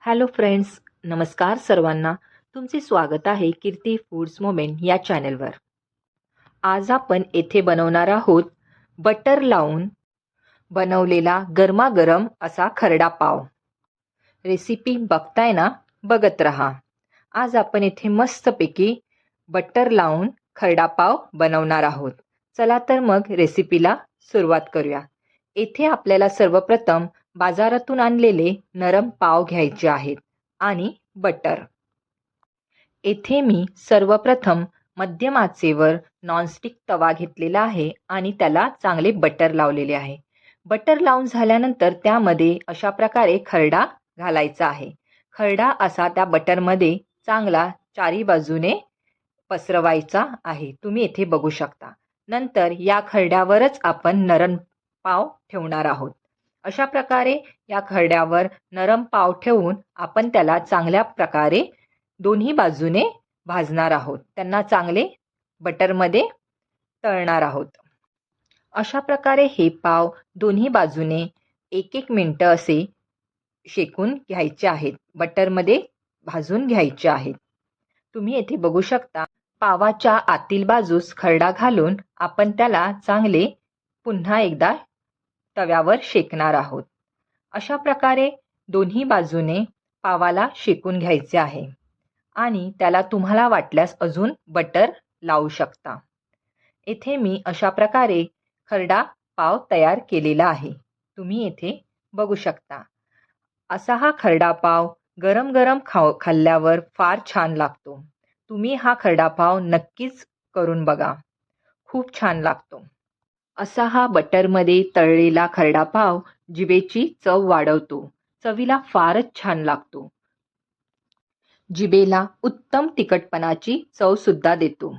Hello friends नमस्कार सर्वांना. तुमचे स्वागत आहे कीर्ती फूड्स मोमेंट या चॅनलवर आज आपण येथे बनवणार आहोत बटर लावून बनवलेला गरमागरम असा खरडा पाव. रेसिपी बघताय ना? बघत रहा. आज आपण येथे मस्तपैकी बटर लावून खरडा पाव बनवणार आहोत. चला तर मग रेसिपीला सुरुवात करूया. येथे आपल्याला सर्वप्रथम बाजारातून आणलेले नरम पाव घ्यायचे आहेत आणि बटर. येथे मी सर्वप्रथम मध्यम आचेवर नॉनस्टिक तवा घेतलेला आहे आणि त्याला चांगले बटर लावलेले आहे. बटर लावून झाल्यानंतर त्यामध्ये अशा प्रकारे खरडा घालायचा आहे. खरडा असा त्या बटरमध्ये चांगला चारी बाजूने पसरवायचा आहे. तुम्ही येथे बघू शकता. नंतर या खरड्यावरच आपण नरम पाव ठेवणार आहोत. अशा प्रकारे या खरड्यावर नरम पाव ठेवून आपण त्याला चांगल्या प्रकारे दोन्ही बाजूने भाजणार आहोत. त्यांना चांगले बटरमध्ये तळणार आहोत. अशा प्रकारे हे पाव दोन्ही बाजूने एक एक मिनटं असे शेकून घ्यायचे आहेत. बटरमध्ये भाजून घ्यायचे आहेत. तुम्ही येथे बघू शकता पावाच्या आतील बाजूस खरडा घालून आपण त्याला चांगले पुन्हा एकदा तव्यावर शेकणार आहोत. अशा प्रकारे दोन्ही बाजूने पावाला शेकून घ्यायचे आहे. आणि त्याला तुम्हाला वाटल्यास अजून बटर लावू शकता. येथे मी अशा प्रकारे खरडा पाव तयार केलेला आहे. तुम्ही येथे बघू शकता. असा हा खरडा पाव गरम गरम खाऊ खाल्ल्यावर फार छान लागतो. तुम्ही हा खरडा पाव नक्कीच करून बघा. खूप छान लागतो. असा हा बटरमध्ये तळलेला खरडा पाव जिभेची चव वाढवतो. चवीला फारच छान लागतो. जिभेला उत्तम तिखटपणाची चव सुद्धा देतो.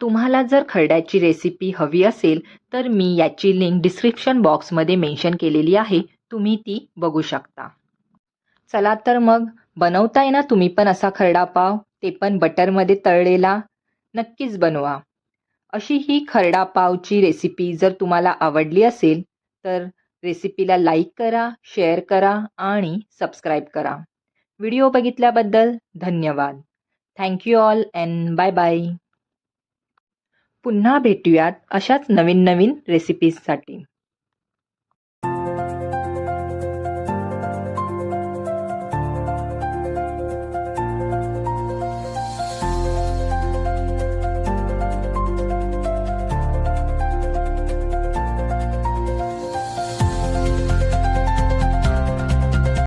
तुम्हाला जर खरड्याची रेसिपी हवी असेल तर मी याची लिंक डिस्क्रिप्शन बॉक्समध्ये मेन्शन केलेली आहे. तुम्ही ती बघू शकता. चला तर मग बनवताय ना तुम्ही पण असा खरडा पाव? ते पण बटरमध्ये तळलेला? नक्कीच बनवा. अशी ही खरडा पावची रेसिपी जर तुम्हाला आवडली असेल तर रेसिपीला लाईक करा शेअर करा आणि सबस्क्राईब करा. व्हिडिओ बघितल्याबद्दल धन्यवाद. Thank you all and bye bye पुन्हा भेटूयात अशाच नवीन नवीन रेसिपीजसाठी